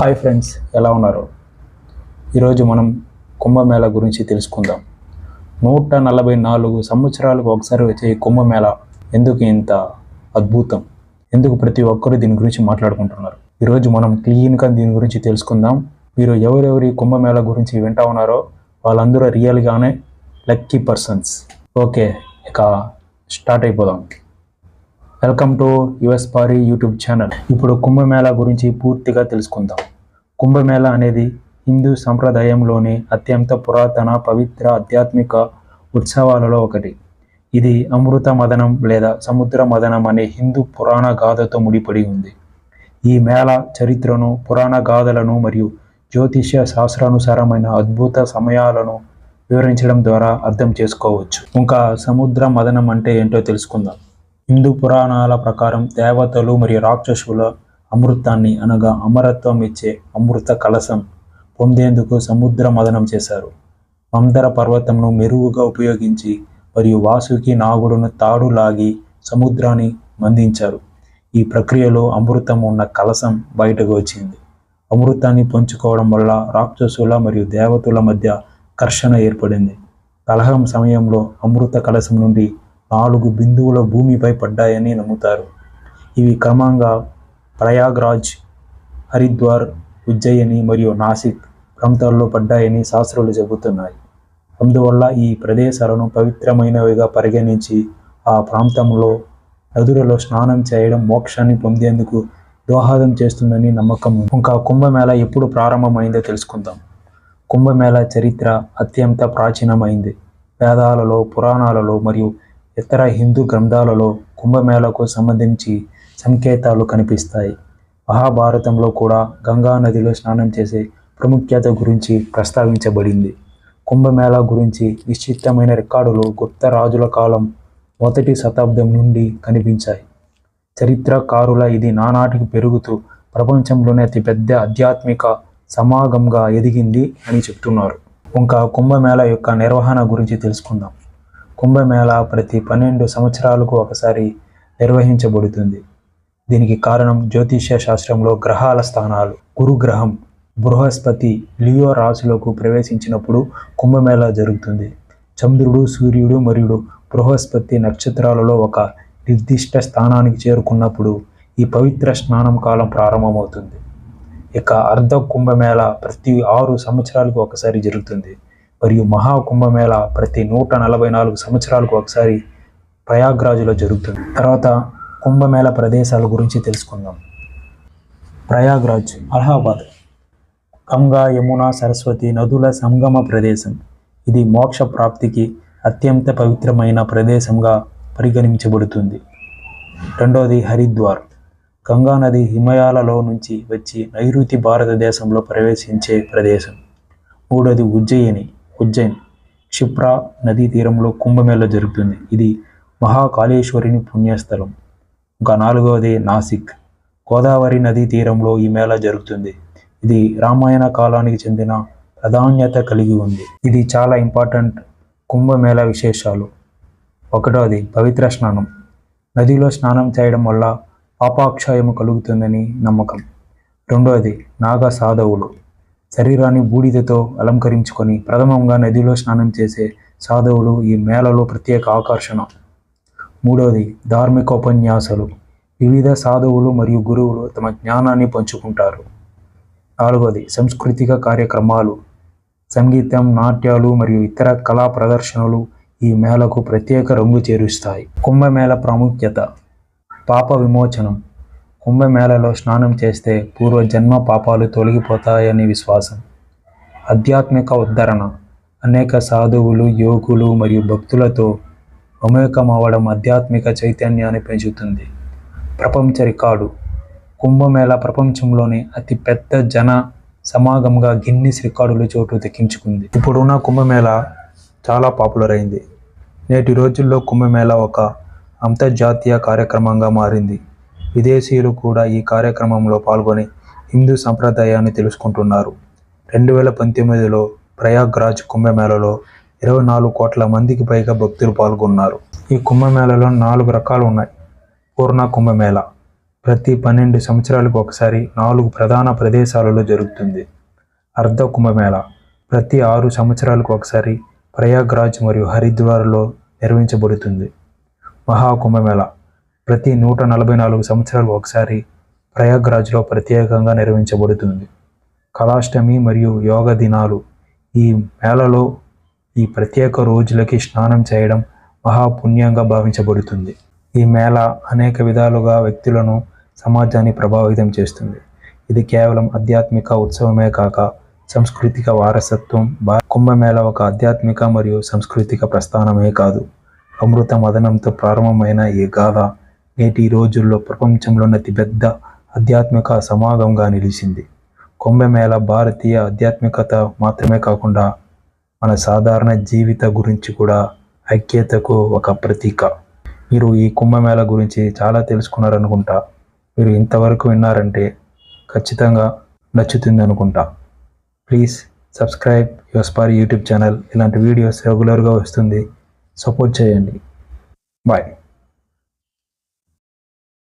Hi friends ఎలా ఉన్నారు? ఈరోజు మనం కుంభమేళ గురించి తెలుసుకుందాం. నూట నలభై నాలుగు సంవత్సరాలకు ఒకసారి వచ్చే కుంభమేళ ఎందుకు ఇంత అద్భుతం? ఎందుకు ప్రతి ఒక్కరు దీని గురించి మాట్లాడుకుంటున్నారు? ఈరోజు మనం క్లీన్గా దీని గురించి తెలుసుకుందాం. మీరు ఎవరెవరి కుంభమేళ గురించి వింటా ఉన్నారో వాళ్ళందరూ రియల్గానే లక్కీ పర్సన్స్. ఓకే ఇక స్టార్ట్ అయిపోదాం. వెల్కమ్ టు యుఎస్ పారి యూట్యూబ్ ఛానల్. ఇప్పుడు కుంభమేళ గురించి పూర్తిగా తెలుసుకుందాం. కుంభమేళ అనేది హిందూ సంప్రదాయంలోని అత్యంత పురాతన పవిత్ర ఆధ్యాత్మిక ఉత్సవాలలో ఒకటి. ఇది అమృత మదనం లేదా సముద్ర మదనం అనే హిందూ పురాణ గాథతో ముడిపడి ఉంది. ఈ మేళ చరిత్రను పురాణ గాథలను మరియు జ్యోతిష్య శాస్త్రానుసారమైన అద్భుత సమయాలను వివరించడం ద్వారా అర్థం చేసుకోవచ్చు. ఇంకా సముద్ర మదనం అంటే ఏంటో తెలుసుకుందాం. హిందూ పురాణాల ప్రకారం దేవతలు మరియు రాక్షసుల అమృతాన్ని అనగా అమరత్వం ఇచ్చే అమృత కలసం పొందేందుకు సముద్ర మదనం చేశారు. మందర పర్వతంను మెరుగుగా ఉపయోగించి మరియు వాసుకి నాగుడును తాడు లాగి సముద్రాన్ని మందించారు. ఈ ప్రక్రియలో అమృతం ఉన్న కలశం బయటకు వచ్చింది. అమృతాన్ని పంచుకోవడం వల్ల రాక్షసుల మరియు దేవతల మధ్య ఘర్షణ ఏర్పడింది. కలహం సమయంలో అమృత కలశం నుండి నాలుగు బిందువుల భూమిపై పడ్డాయని నమ్ముతారు. ఇవి క్రమంగా ప్రయాగ్రాజ్ హరిద్వార్ ఉజ్జయిని మరియు నాసిక్ ప్రాంతాల్లో పడ్డాయని శాస్త్రాలు చెబుతున్నాయి. అందువల్ల ఈ ప్రదేశాలను పవిత్రమైనవిగా పరిగణించి ఆ ప్రాంతంలో నదులలో స్నానం చేయడం మోక్షాన్ని పొందేందుకు దోహదం చేస్తుందని నమ్మకం ఇంకా కుంభమేళ ఎప్పుడు ప్రారంభమైందో తెలుసుకుందాం. కుంభమేళ చరిత్ర అత్యంత ప్రాచీనమైంది. వేదాలలో పురాణాలలో మరియు ఇతర హిందూ గ్రంథాలలో కుంభమేళకు సంబంధించి సంకేతాలు కనిపిస్తాయి. మహాభారతంలో కూడా గంగా నదిలో స్నానం చేసే ప్రాముఖ్యత గురించి ప్రస్తావించబడింది. కుంభమేళ గురించి నిశ్చితమైన రికార్డులు గుప్త రాజుల కాలం మొదటి శతాబ్దం నుండి కనిపించాయి. చరిత్రకారుల ఇది నానాటికి పెరుగుతూ ప్రపంచంలోనే అతిపెద్ద ఆధ్యాత్మిక సమాగంగా ఎదిగింది అని చెప్తున్నారు. ఇంకా కుంభమేళ యొక్క నిర్వహణ గురించి తెలుసుకుందాం. కుంభమేళా ప్రతి పన్నెండు సంవత్సరాలకు ఒకసారి నిర్వహించబడుతుంది. దీనికి కారణం జ్యోతిష్య శాస్త్రంలో గ్రహాల స్థానాలు. గురుగ్రహం బృహస్పతి లియో రాశులకు ప్రవేశించినప్పుడు కుంభమేళ జరుగుతుంది. చంద్రుడు సూర్యుడు మరియు బృహస్పతి నక్షత్రాలలో ఒక నిర్దిష్ట స్థానానికి చేరుకున్నప్పుడు ఈ పవిత్ర స్నానం కాలం ప్రారంభమవుతుంది. ఇక అర్ధ కుంభమేళ ప్రతి ఆరు సంవత్సరాలకు ఒకసారి జరుగుతుంది. మరియు మహా కుంభమేళ ప్రతి నూట నలభై నాలుగు సంవత్సరాలకు ఒకసారి ప్రయాగ్రాజులో జరుగుతుంది. తర్వాత కుంభమేళ ప్రదేశాల గురించి తెలుసుకుందాం. ప్రయాగ్రాజ్ అలహాబాద్. గంగా యమున సరస్వతి నదుల సంగమ ప్రదేశం. ఇది మోక్ష ప్రాప్తికి అత్యంత పవిత్రమైన ప్రదేశంగా పరిగణించబడుతుంది. రెండవది హరిద్వార్. గంగా నది హిమయాలలో నుంచి వచ్చి నైరుతి భారతదేశంలో ప్రవేశించే ప్రదేశం. మూడవది ఉజ్జయిని. ఉజ్జైన్ క్షిప్రా నదీ తీరంలో కుంభమేళ జరుగుతుంది. ఇది మహాకాళేశ్వరిని పుణ్యస్థలం. ఇంకా నాలుగవది నాసిక్. గోదావరి నదీ తీరంలో ఈ మేళ జరుగుతుంది. ఇది రామాయణ కాలానికి చెందిన ప్రాధాన్యత కలిగి ఉంది. ఇది చాలా ఇంపార్టెంట్ కుంభమేళ విశేషాలు. ఒకటవది పవిత్ర స్నానం. నదిలో స్నానం చేయడం వల్ల పాపాక్షయము కలుగుతుందని నమ్మకం. రెండవది నాగ సాధవులు. శరీరాన్ని బూడిదతో అలంకరించుకొని ప్రథమంగా నదిలో స్నానం చేసే సాధువులు ఈ మేళలో ప్రత్యేక ఆకర్షణ. మూడవది ధార్మిక ఉపన్యాసాలు వివిధ సాధువులు మరియు గురువులు తమ జ్ఞానాన్ని పంచుకుంటారు. నాలుగవది సాంస్కృతిక కార్యక్రమాలు. సంగీతం నాట్యాలు మరియు ఇతర కళా ప్రదర్శనలు ఈ మేళకు ప్రత్యేక రంగు చేరుస్తాయి. కుంభమేళ ప్రాముఖ్యత. పాప విమోచనం. కుంభమేళలో స్నానం చేస్తే పూర్వజన్మ పాపాలు తొలగిపోతాయని విశ్వాసం. ఆధ్యాత్మిక ఉద్ధరణ. అనేక సాధువులు యోగులు మరియు భక్తులతో మమేకమవ్వడం ఆధ్యాత్మిక చైతన్యాన్ని పెంచుతుంది. ప్రపంచ రికార్డు. కుంభమేళ ప్రపంచంలోని అతి పెద్ద జన సమాగంగా గిన్నిస్ రికార్డులు చోటు దక్కించుకుంది. ఇప్పుడున్న కుంభమేళ చాలా పాపులర్ అయింది. నేటి రోజుల్లో కుంభమేళ ఒక అంతర్జాతీయ కార్యక్రమంగా మారింది. విదేశీయులు కూడా ఈ కార్యక్రమంలో పాల్గొని హిందూ సంప్రదాయాన్ని తెలుసుకుంటున్నారు. రెండు వేల పంతొమ్మిదిలో ప్రయాగ్రాజ్ కుంభమేళలో ఇరవై నాలుగు కోట్ల మందికి పైగా భక్తులు పాల్గొన్నారు. ఈ కుంభమేళలో నాలుగు రకాలు ఉన్నాయి. పూర్ణ కుంభమేళ. ప్రతి పన్నెండు సంవత్సరాలకు ఒకసారి నాలుగు ప్రధాన ప్రదేశాలలో జరుగుతుంది. అర్ధ కుంభమేళ. ప్రతి ఆరు సంవత్సరాలకు ఒకసారి ప్రయాగ్రాజ్ మరియు హరిద్వార్లో నిర్వహించబడుతుంది. మహాకుంభమేళ ప్రతి నూట నలభై నాలుగు సంవత్సరాలు ఒకసారి ప్రయాగ్రాజ్లో ప్రత్యేకంగా నిర్వహించబడుతుంది. కళాష్టమి మరియు యోగ దినాలు ఈ మేళలో ఈ ప్రత్యేక రోజులకి స్నానం చేయడం మహాపుణ్యంగా భావించబడుతుంది. ఈ మేళ అనేక విధాలుగా వ్యక్తులను సమాజాన్ని ప్రభావితం చేస్తుంది. ఇది కేవలం ఆధ్యాత్మిక ఉత్సవమే కాక సాంస్కృతిక వారసత్వం బా కుంభమేళ ఒక ఆధ్యాత్మిక మరియు సాంస్కృతిక ప్రస్థానమే కాదు. అమృత మదనంతో ప్రారంభమైన ఈ గాథ నేటి రోజుల్లో ప్రపంచంలోని అతిపెద్ద ఆధ్యాత్మిక సమాగంగా నిలిచింది. కుంభమేళ భారతీయ ఆధ్యాత్మికత మాత్రమే కాకుండా మన సాధారణ జీవిత గురించి కూడా ఐక్యతకు ఒక ప్రతీక. మీరు ఈ కుంభమేళ గురించి చాలా తెలుసుకున్నారనుకుంటా. మీరు ఇంతవరకు విన్నారంటే ఖచ్చితంగా నచ్చుతుంది అనుకుంటా. ప్లీజ్ సబ్స్క్రైబ్ యువస్పారి యూట్యూబ్ ఛానల్. ఇలాంటి వీడియోస్ రెగ్యులర్గా వస్తుంది. సపోర్ట్ చేయండి. బాయ్.